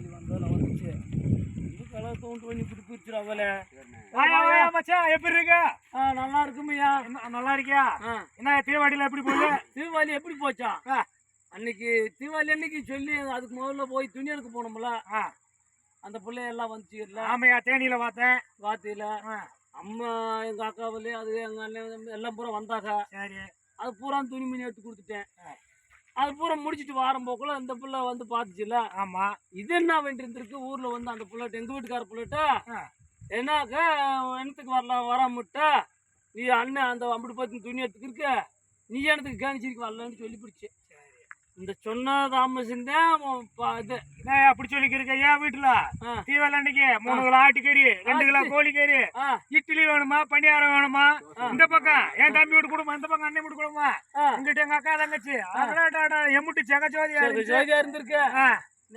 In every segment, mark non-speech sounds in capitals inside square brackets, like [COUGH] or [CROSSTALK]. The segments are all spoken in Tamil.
தீபாவளி வந்தாலும் வந்துச்சு. பண்ணி இப்படி மச்சான் எப்படி இருக்க? நல்லா இருக்குமையா நல்லா இருக்கியா? என்ன தீவாடியில எப்படி போகுது [LAUGHS] தீபாவளி எப்படி போச்சா. அன்னைக்கு தீபாவளி அன்னைக்கு சொல்லி அதுக்கு முதல்ல போய் துணி எடுக்க போனோம்ல. அந்த பிள்ளை எல்லாம் ஆமையா தேனியில பார்த்தேன். வாத்தியில. அம்மா எங்க அக்காவிலே அது எங்க அண்ணன் எல்லாம் பூரா வந்தாங்க. சரி. அது பூரா துணிமணி எடுத்து கொடுத்துட்டேன். அது பூரா முடிச்சிட்டு வாரம் போக்குள்ள இந்த பிள்ளை வந்து பார்த்துச்சுல ஆமா. இது என்ன வேண்டி இருந்திருக்கு? ஊர்ல வந்து அந்த பிள்ளைட்ட எங்க வீட்டுக்கார பிள்ளைட்ட. என்னாக்கா எனத்துக்கு வரலாம் வராமட்டா நீ அண்ணன் அந்த அம்படி பார்த்து துணி எடுத்துக்கிருக்க நீ எனக்கு கவனிச்சிருக்கு வரலன்னு சொல்லி பிடிச்சி இந்த சொன்ன தாமசம் தான் இது அப்படி சொல்லி இருக்க ஏன் வீட்டுல? ஆ. தீவாளி அன்னைக்கு மூணு கிலோ ஆட்டுக்கறி ரெண்டு கிலோ கோழிக்கறி இட்லி வேணுமா பணியாரம் வேணுமா? இந்த பக்கம் என் தம்பி வீட்டு குடும்பம் இந்த பக்கம் அண்ணன் வீட்டு குடும்பம்? ஆ. இங்கிட்ட எங்க அக்கா தங்கச்சி. அடடடட, எம்முட்டு இருந்துச்சு. ஜோதியா இருந்திருக்கு.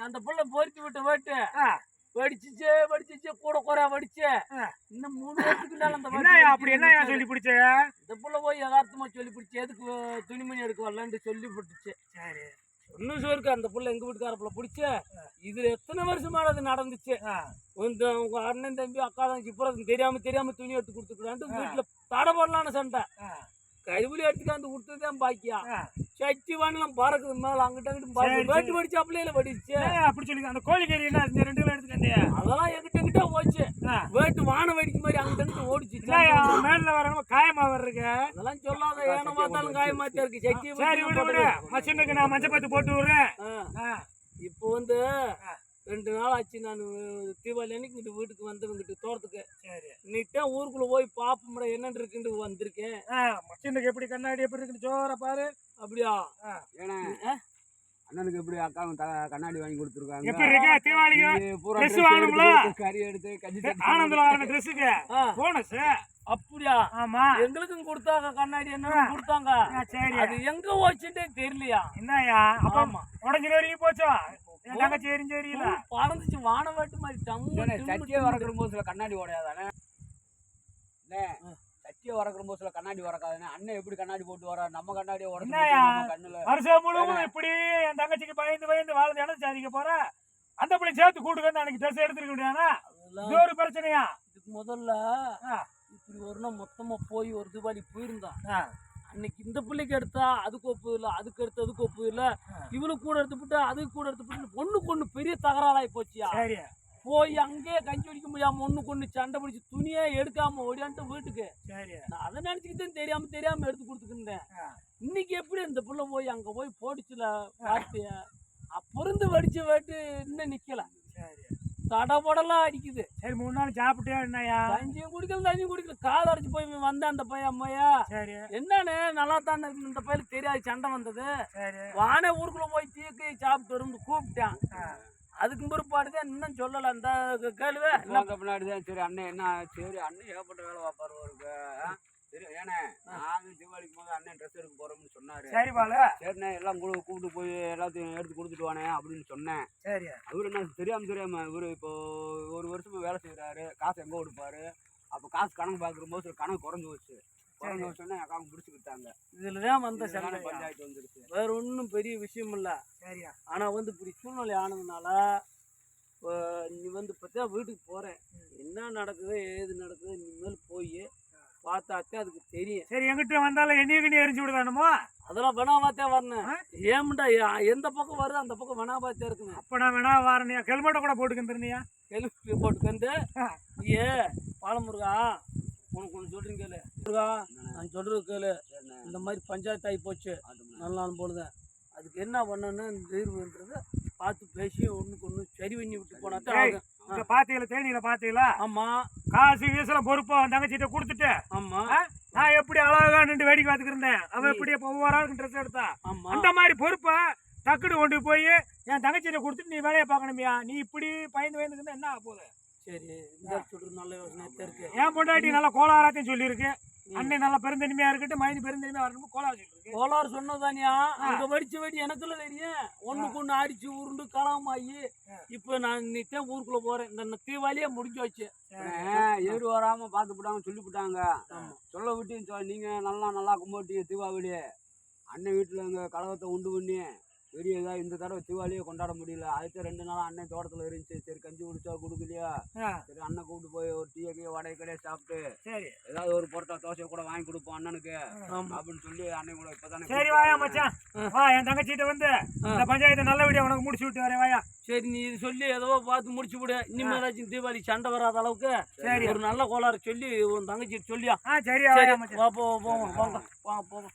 அந்த பிள்ளை பொறிச்சு விட்ட ஆ, வடிச்சிச்சு வடிச்சிச்சு கூட குறையா வடிச்சு. இன்னும் மூணு வருஷத்துக்கு அந்த அப்படி என்னய்யா சொல்லி பிடிச்ச? இந்த புள்ள போய் யதார்த்தமா சொல்லி பிடிச்சி எதுக்கு துணிமணி எடுக்க வரலன்ட்டு சொல்லி பிடிச்சி சரி. ஒன்னும் சோருக்கு அந்த புள்ள எங்க வீட்டுக்கார புள்ள பிடிச்ச இது எத்தனை வருஷமா அது நடந்துச்சு? இந்த உங்க அண்ணன் தம்பி அக்கா தங்கச்சி இப்போ தெரியாம தெரியாம துணி எடுத்து கொடுத்துக்கிறான்ட்டு வீட்டுல தடப்படலான்னு சண்டை. எடுத்துட்டு வந்து கொடுத்ததுதான் பாக்கியா. சட்டி வானலாம் பறக்குது மேல அங்கிட்ட அங்கிட்டு பறக்குது. சரி, வேட்டு அப்படியே வடிச்சு. ஏன் அப்படி சொல்லி அந்த கோழிக்கறி என்ன இந்த ரெண்டு கிலோ எடுத்துக்கண்டியா அதெல்லாம் எங்கிட்ட எங்கிட்ட போச்சு. வேட்டு வானம் வெடிக்க மாதிரி அங்கிட்ட அங்கிட்டு ஓடிச்சு. மேல வரணும் காயமா வர்றதுக்கு அதெல்லாம் சொல்லாத ஏன பார்த்தாலும் காயமாத்தே இருக்கு. சட்டி சரி விடு விடு. மச்சினுக்கு நான் மஞ்சள் பத்து போட்டு விடுறேன். இப்போ வந்து ரெண்டு நாள் ஆச்சு நான் தீபாவளி அன்னைக்கு இங்கிட்டு வீட்டுக்கு வந்தவங்கிட்டு தோட்டத்துக்கு. சரி. இன்னைக்கு ஊருக்குள்ள போய் பாப்போம்டா என்னன்னு இருக்குன்னு வந்திருக்கேன். மச்சினுக்கு எப்படி கண்ணாடி எப்படி இருக்குன்னு ஜோர பாரு. அப்படியா? ஏன்னா? அண்ணனுக்கு எப்படி அக்காவும் த- கண்ணாடி வாங்கி கொடுத்துருக்காங்க? எப்படி இருக்கு தீபாவளிக்கு? வாங்கணும்ல? எடுத்து, கறி எடுத்து கஞ்சி ஆனந்தில் வர ட்ரெஸ்ஸுக்கு போனஸ் அப்படியா? ஆமா. எங்களுக்கும் கொடுத்தாங்க கண்ணாடி என்ன கொடுத்தாங்க. சரி. அது எங்க போச்சுட்டே தெரியலையா? என்னய்யா? அப்ப ஆமா. உடஞ்சு வரைக்கும் போச்சோ? எரிஞ்சு எரியல பறந்துச்சு வானம் வெட்டு மாதிரி டம்மு சட்டியை டிம்மு. வரக்கிற போதுல கண்ணாடி உடையாதானே? சட்டியை வரக்கிற போதுல கண்ணாடி உரக்காதானே அண்ணன் எப்படி கண்ணாடி போட்டு வர நம்ம கண்ணாடியை? நம்ம கண்ணுல. வருஷம் முழுவதும் இப்படி என் தங்கச்சிக்கு பயந்து பயந்து வாழ்ந்து இடம் சாதிக்க போற? அந்த பிள்ளை சேர்த்து கூட்டு வந்து அன்னைக்கு ட்ரெஸ் எடுத்துருக்க முடியாதா இது ஒரு பிரச்சனையா? இதுக்கு முதல்ல. இப்படி ஒரு நாள் மொத்தமா போய் ஒரு தீபாவளி போயிருந்தான் ஆ, அன்னைக்கு இந்த பிள்ளைக்கு எடுத்தா அதுக்கு ஒப்பு இல்லை அதுக்கு எடுத்து அதுக்கு ஒப்பு இல்லை. இவளுக்கு கூட எடுத்துவிட்டு அதுக்கு கூட எடுத்துவிட்டு பொண்ணுக்கு ஒண்ணு பெரிய தகராறாகி போச்சியா சரி. போய் அங்கேயே கஞ்சி குடிக்க முடியாம ஒண்ணுக்கு ஒண்ணு சண்டை பிடிச்சி துணியே எடுக்காம ஓடியான்ட்டு வீட்டுக்கு. சரி. நான் அதை நினைச்சுக்கிட்டு தெரியாம தெரியாம எடுத்து கொடுத்துக்கிட்டேன். இன்னைக்கு எப்படி இந்த புள்ள போய் அங்க போய் போட்டுச்சுல வார்த்தைய? பொருந்து வடிச்ச வேட்டு இன்னும் நிக்கல. சரி. தடபடலாம் அடிக்குது. சரி மூணு நாள் சாப்பிட்டே என்னய்யா? தஞ்சியும் குடிக்கல தஞ்சியும் குடிக்கல. கால் அடைச்சு போய் வந்தான் அந்த பையன் அம்மையா. சரி. என்னன்னு நல்லா தானே இருக்கு இந்த பையனுக்கு தெரியாது சண்டை வந்தது. சரி. வானே ஊருக்குள்ள போய் தீக்கு சாப்பிட்டு வரும் கூப்பிட்டான். ஆ, அதுக்கு பிற்பாடு தான் இன்னும் சொல்லல அந்த கேளுவே. வந்த பின்னாடி தான் சரி அண்ணன் என்ன சரி அண்ணன் ஏகப்பட்ட வேலை பார்ப்பாரு அவருக்கு ஆ? தீபாவளிக்கு போது அண்ணன் ட்ரெஸ் எடுக்க போறோம்னு சொன்னாரு. சரி பாலு. சரிண்ணே எல்லாம் கூட கூப்பிட்டு போய் எல்லாத்தையும் எடுத்து கொடுத்துட்டு வானே அப்படின்னு சொன்னேன். சரி. அவரு என்ன தெரியாம தெரியாம இவரு இப்போ ஒரு வருஷமா வேலை செய்யறாரு காசு எங்க கொடுப்பாரு? அப்ப காசு கணக்கு பாக்குற போது கணக்கு குறைஞ்சு போச்சு. குறைஞ்சு வச்சோன்னே அக்காவும் பிடிச்சிக்கிட்டாங்க இதுலதான் வந்த சண்டை பஞ்சாயத்து வந்துருச்சு. வேற ஒன்றும் பெரிய விஷயம் இல்ல. சரியா? ஆனா வந்து இப்படி சூழ்நிலை ஆனதுனால நீ வந்து பத்தியா வீட்டுக்கு போறேன். என்ன நடக்குது ஏது நடக்குது இனிமேல் போய் பார்த்தாத்தே அதுக்கு தெரியும். சரி எங்கிட்ட வந்தாலும் எண்ணெய் கிண்ணி எரிஞ்சு விடுதானுமோ? அதெல்லாம் வேணாமாத்தே வரணும். யா- எந்த பக்கம் வருது அந்த பக்கம் வேணாமாத்தே இருக்குங்க அப்ப நான் வேணா வாரணியா? ஹெல்மெட்டை கூட போட்டுக்கிருந்தியா கேள்வி போட்டுக்கு வந்து ஆ. ஏ பாலமுருகா உனக்கு ஒன்று சொல்றீங்க கேளு. முருகா நான் சொல்றது கேளு. இந்த மாதிரி பஞ்சாயத்து ஆகி போச்சு. நல்ல நாள் பொழுது அதுக்கு என்ன பண்ணணும் தீர்வுன்றத பார்த்து பேசி ஒண்ணுக்கு ஒன்று சரி பண்ணி விட்டு போனா தான் பாத்தீங்களா தேனியில பாத்தீங்களா ஆமா. காசு வீசல பொறுப்பா தங்கச்சிட்ட கொடுத்துட்டு ஆமா? நான் எப்படி அழகா நின்று வேடிக்கை பார்த்துக்கிட்டு இருந்தேன். அவன் எப்படி ஒவ்வொரு ஆளுக்கும் ட்ரெஸ் எடுத்தா. அந்த மாதிரி பொறுப்பை டக்குனு கொண்டு போய் என் தங்கச்சிட்ட கொடுத்துட்டு நீ வேலையை பார்க்கணுமியா? நீ இப்படி பயந்து பயந்து இருந்தா என்ன ஆக போகுது? சரி நல்ல யோசனை இருக்கு. என் பொண்டாட்டி நல்லா கோளாராத்தையும் சொல்லியிருக்கு. அண்ணன் நல்லா பெருந்தனிமையா இருக்கட்டும் மைனி பெருந்தனிமையா வரணும் கோளாறு சொல்லியிருக்கு கோளாறு சொன்னதானியா அங்க வடிச்ச வெடி எனக்குள்ள தெரியும். ஒண்ணுக்கு ஒண்ணு அடிச்சு உருண்டு களமாயி இப்ப நான் இன்னைக்கு ஊருக்குள்ள போறேன். இந்த தீபாவளியே முடிஞ்சு வச்சு ஏறு வராம பார்த்து விட்டாங்க சொல்லி விட்டாங்க சொல்ல விட்டு நீங்க நல்லா நல்லா கும்பிட்டீங்க தீபாவளி அண்ணன் வீட்டுல அங்க கலகத்தை உண்டு பண்ணி பெரிய இதா இந்த தடவை தீபாவளியே கொண்டாட முடியல. அடுத்த ரெண்டு நாள் அண்ணன் தோட்டத்துல இருந்துச்சு. சரி கஞ்சி குடிச்சா கொடுக்கலையா? சரி அண்ணன் கூப்பிட்டு போய் ஒரு டீ கே வடை கடையை சாப்பிட்டு சரி. ஏதாவது ஒரு பொரோட்டா தோசை கூட வாங்கி கொடுப்போம் அண்ணனுக்கு. அப்படின்னு சொல்லி அண்ணன் கூட இப்பதானே சரி வாயா மச்சான். வா என் தங்கச்சிட்ட வந்து இந்த பஞ்சாயத்தை நல்லபடியா உனக்கு முடிச்சு விட்டு வரேன் வாயா. சரி நீ இது சொல்லி ஏதோ பார்த்து முடிச்சு விடு. இனிமேலாச்சும் தீபாவளி சண்டை வராத அளவுக்கு சரி. ஒரு நல்ல கோளாறு சொல்லி உன் தங்கச்சி சொல்லியா? சரி வாயா மச்சான். வா போ போங்க. போங்க